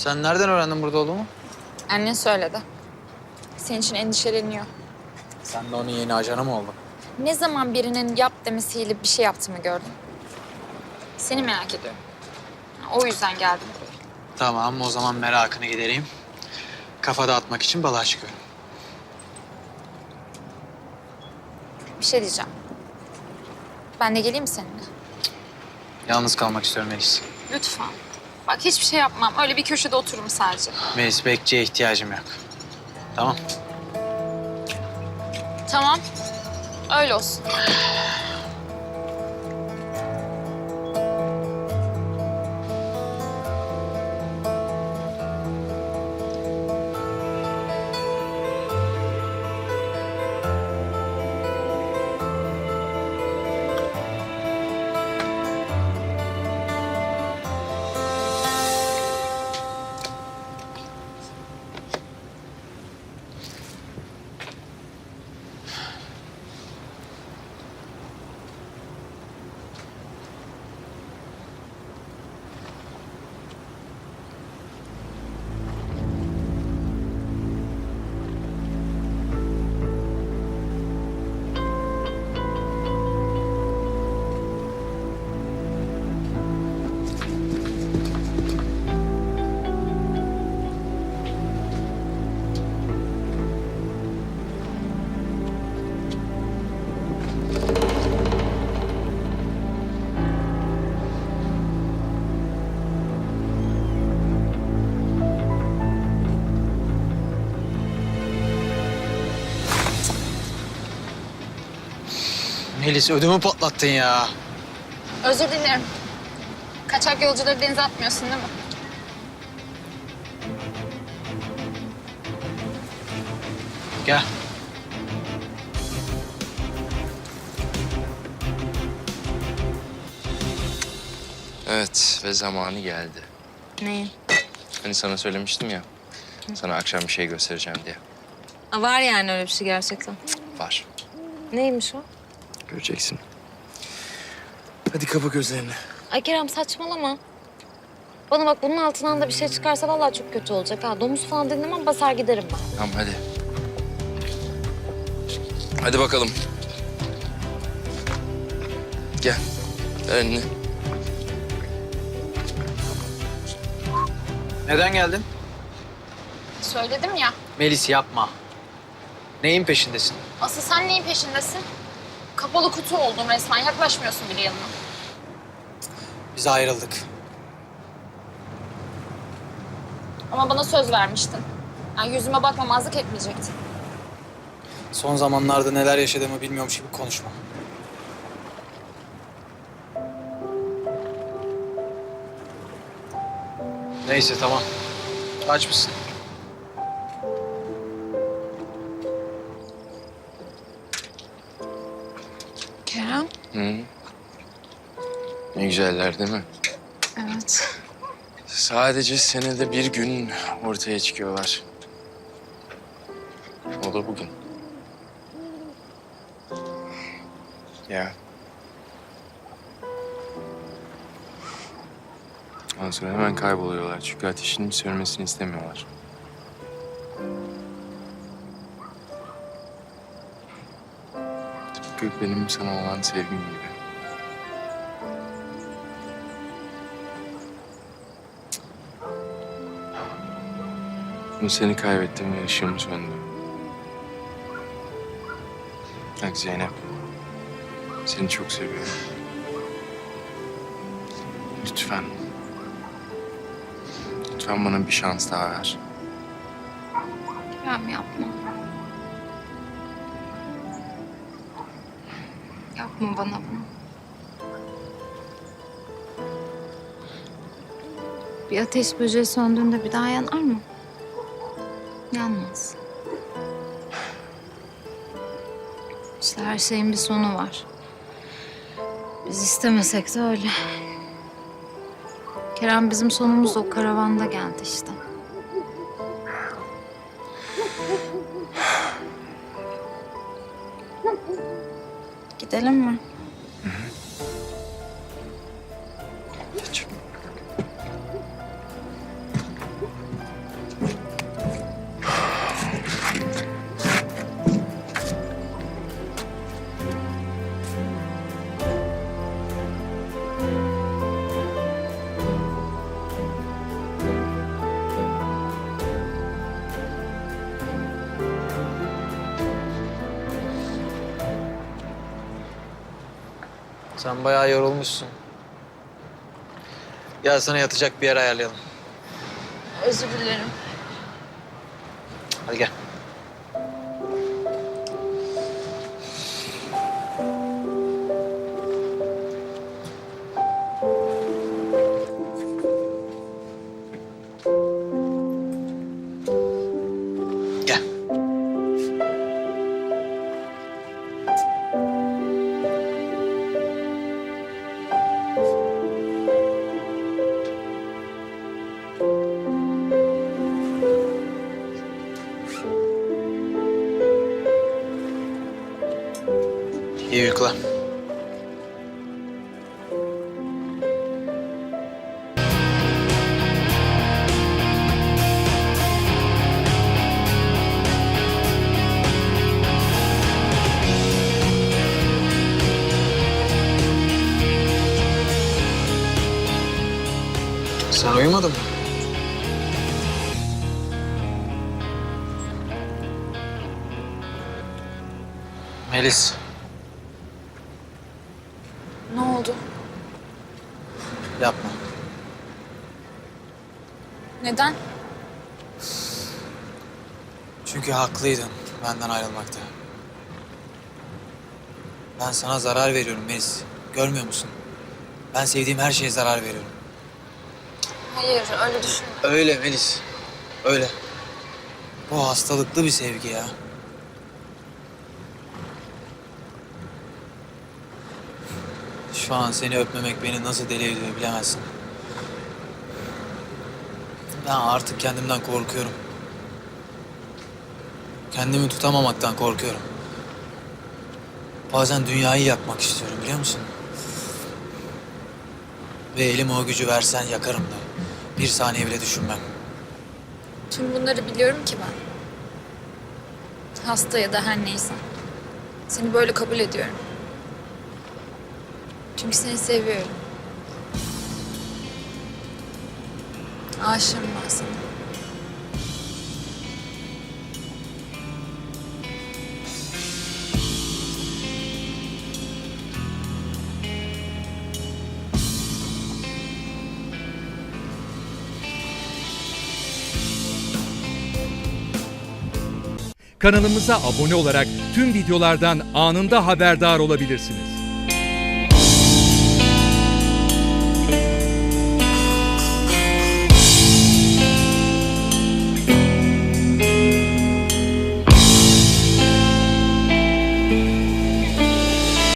Sen nereden öğrendin burada olduğumu? Annen söyledi. Senin için endişeleniyor. Sen de onun yeni ajanı mı oldun? Ne zaman birinin yap demesiyle bir şey yaptığımı gördüm. Seni merak ediyorum. O yüzden geldim. Tamam o zaman merakını gidereyim. Kafa dağıtmak için balığa çıkıyorum. Bir şey diyeceğim. Ben de geleyim mi seninle? Yalnız kalmak istiyorum Melis. Lütfen. Bak hiçbir şey yapmam. Öyle bir köşede otururum sadece. Melis bekçiye ihtiyacım yok. Tamam. Tamam. Öyle olsun. Melis ödümü patlattın ya. Özür dilerim. Kaçak yolcuları denize atmıyorsun değil mi? Gel. Evet ve zamanı geldi. Neyin? Hani sana söylemiştim ya. Sana akşam bir şey göstereceğim diye. Aa, var yani öyle bir şey gerçekten. Var. Neymiş o? Göreceksin. Hadi kapa gözlerini. Ay Kerem saçmalama. Bana bak bunun altından da bir şey çıkarsa vallahi çok kötü olacak ha. Domuz falan dinlemem basar giderim ben. Tamam hadi. Hadi bakalım. Gel. Ver elini. Neden geldin? Söyledim ya. Melis yapma. Neyin peşindesin? Asıl sen neyin peşindesin? Kapalı kutu oldun resmen. Yaklaşmıyorsun bile yanıma. Biz ayrıldık. Ama bana söz vermiştin. Yani yüzüme bakmamazlık etmeyecektin. Son zamanlarda neler yaşadığımı bilmiyormuş gibi konuşma. Neyse tamam. Aç mısın? Hı. Ne güzeller değil mi? Evet. Sadece senede bir gün ortaya çıkıyorlar. O da bugün. Ya. Ondan sonra hemen kayboluyorlar çünkü ateşinin sönmesini istemiyorlar. Tıpkı benim sana olan sevgim gibi. Bu seni kaybettim ve ışığım söndü. Bak Zeynep. Seni çok seviyorum. Lütfen. Lütfen bana bir şans daha ver. Kerem yapma. Yapma bana bunu. Bir ateş böceği söndüğünde bir daha yanar mı? Yanmaz. İşte her şeyin bir sonu var. Biz istemesek de öyle. Kerem bizim sonumuz o karavanda geldi işte. Gidelim mi? Geç. Sen bayağı yorulmuşsun. Gel sana yatacak bir yer ayarlayalım. Özür dilerim. Hadi gel. İyi uykular. Sen uyumadın mı? Melis, Ne oldu? Yapma. Neden? Çünkü haklıydın benden ayrılmakta. Ben sana zarar veriyorum Melis. Görmüyor musun? Ben sevdiğim her şeye zarar veriyorum. Hayır öyle düşünme. Öyle Melis. Öyle. Bu hastalıklı bir sevgi ya. Şu an seni öpmemek beni nasıl deli ediyor bilemezsin. Ben artık kendimden korkuyorum. Kendimi tutamamaktan korkuyorum. Bazen dünyayı yakmak istiyorum biliyor musun? Ve elime o gücü versen yakarım da. Bir saniye bile düşünmem. Tüm bunları biliyorum ki ben. Hasta ya da her neyse. Seni böyle kabul ediyorum. Çünkü seni seviyorum. Aşığım ben sana. Kanalımıza abone olarak tüm videolardan anında haberdar olabilirsiniz.